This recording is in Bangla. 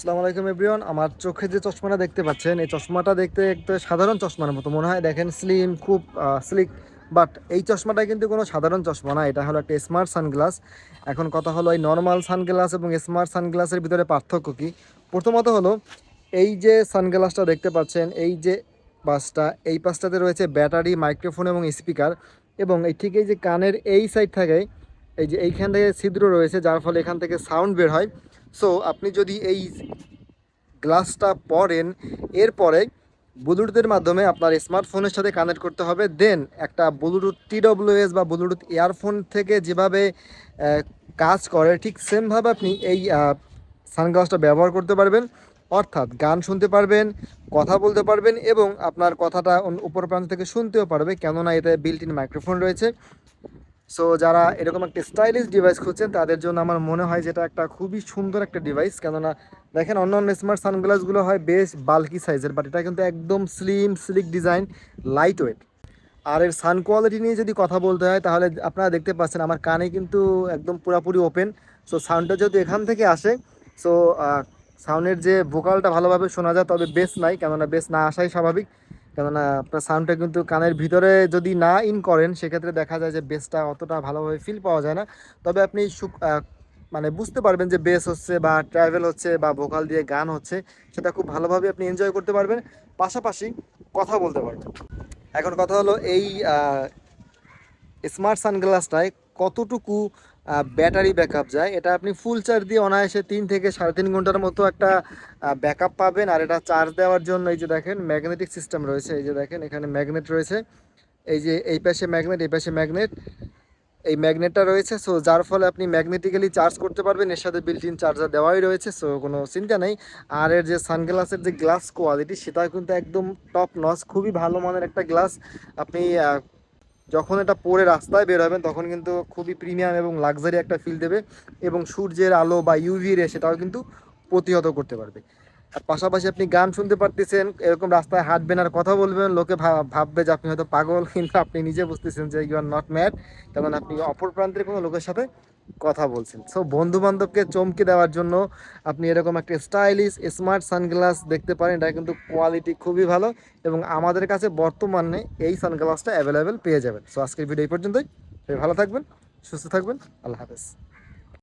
আসসালামু আলাইকুম, এভরিওয়ান। আমার চোখে যে চশমাটা দেখতে পাচ্ছেন, এই চশমাটা দেখতে একটা সাধারণ চশমার মতো মনে হয়। দেখেন স্লিম খুব স্লিক বাট এই চশমাটা কিন্তু কোনো সাধারণ চশমা না। এটা হলো একটা স্মার্ট সানগ্লাস এখন কথা হলো এই নর্মাল সানগ্লাস এবং স্মার্ট সানগ্লাসের ভিতরে পার্থক্য কী? প্রথমত হলো, এই যে সানগ্লাসটা দেখতে পাচ্ছেন, এই যে পাঁচটা এই পাঁচটাতে রয়েছে ব্যাটারি, মাইক্রোফোন এবং স্পিকার এবং এই ঠিক এই যে কানের এই সাইড থেকে এই যে এইখান থেকে ছিদ্র রয়েছে, যার ফলে এখান থেকে সাউন্ড বের হয়। সো আপনি যদি এই গ্লাসটা পরেন এরপরে ব্লুটুথের মাধ্যমে আপনার স্মার্টফোনের সাথে কানেক্ট করতে হবে। দেন একটা ব্লুটুথ টিডব্লিউএস বা ব্লুটুথ ইয়ারফোন থেকে যেভাবে কাজ করে, ঠিক সেমভাবে আপনি এই সানগ্লাসটা ব্যবহার করতে পারবেন। অর্থাৎ গান শুনতে পারবেন, কথা বলতে পারবেন এবং আপনার কথাটা উপর প্রান্ত থেকে শুনতেও পারবে। কেননা এতে বিল্ট ইন মাইক্রোফোন রয়েছে। সো যারা এরকম একটা স্টাইলিশ ডিভাইস খুঁজছেন, তাদের জন্য আমার মনে হয় যেটা একটা খুবই সুন্দর একটা ডিভাইস কেননা, দেখেন, অন্য অন্য স্মার্ট সানগ্লাসগুলো হয় বেশ বাল্কি সাইজের বাট এটা কিন্তু একদম slim sleek design light weight আর এর সান কোয়ালিটি নিয়ে যদি কথা বলতে হয়, তাহলে আপনারা দেখতে পাচ্ছেন আমার কানে কিন্তু একদম পুরোপুরি ওপেন সো সাউন্ডটা যেহেতু এখান থেকে আসে সো সাউন্ডের যে ভোকালটা ভালোভাবে শোনা যায়, তবে বেস নাই, কেননা বেস না আসাই স্বাভাবিক। কেননা আপনার সাউন্ডটা কিন্তু কানের ভিতরে যদি না ইন করেন, সেক্ষেত্রে দেখা যায় যে বেসটা অতটা ভালোভাবে ফিল পাওয়া যায় না। তবে আপনি মানে বুঝতে পারবেন যে বেস হচ্ছে বা ট্রাভেল হচ্ছে বা ভোকাল দিয়ে গান হচ্ছে, সেটা খুব ভালোভাবে আপনি এনজয় করতে পারবেন। পাশাপাশি কথা বলতে পারবেন। এখন কথা হলো এই স্মার্ট সানগ্লাসটায় কতটুকু ব্যাটারি ব্যাকআপ যায়। এটা আপনি ফুল চার্জ দিয়ে অনায়াসে তিন থেকে সাড়ে তিন ঘণ্টার মতো একটা ব্যাকআপ পাবেন। আর এটা চার্জ দেওয়ার জন্য এই যে দেখেন ম্যাগনেটিক সিস্টেম রয়েছে। এই যে দেখেন, এখানে ম্যাগনেট রয়েছে। এই যে এই পাশে ম্যাগনেট এই পাশে ম্যাগনেট এই ম্যাগনেটটা রয়েছে সো যার ফলে আপনি ম্যাগনেটিক্যালি চার্জ করতে পারবেন। এর সাথে বিল্ট ইন চার্জার দেওয়াই রয়েছে সো কোনো চিন্তা নেই। আর এর যে সানগ্লাসের যে গ্লাস কোয়ালিটি সেটা কিন্তু একদম টপ নস খুবই ভালো মানের একটা গ্লাস আপনি যখন এটা পরে রাস্তায় বের হবেন, তখন কিন্তু খুবই প্রিমিয়াম এবং লাক্সারি একটা ফিল দেবে এবং সূর্যের আলো বা ইউভি রে সেটাও কিন্তু প্রতিহত করতে পারবে। আর পাশাপাশি আপনি গান শুনতে পারতেছেন, এরকম রাস্তায় হাঁটবেন আর কথা বলবেন, লোকে ভাববে যে আপনি হয়তো পাগল, কিন্তু আপনি নিজে বুঝতেছেন যে ইউ আর নট ম্যাড কারণ আপনি অপর প্রান্তের কোনো লোকের সাথে কথা বলছেন। সো বন্ধু বান্ধবকে চমকে দেওয়ার জন্য আপনি এরকম একটা স্টাইলিশ স্মার্ট সানগ্লাস দেখতে পারেন। এটা কিন্তু কোয়ালিটি খুবই ভালো এবং আমাদের কাছে বর্তমানে এই সানগ্লাসটা অ্যাভেলেবেল পেয়ে যাবেন। সো আজকের ভিডিও এই পর্যন্তই। ভালো থাকবেন, সুস্থ থাকবেন। আল্লাহ হাফেজ।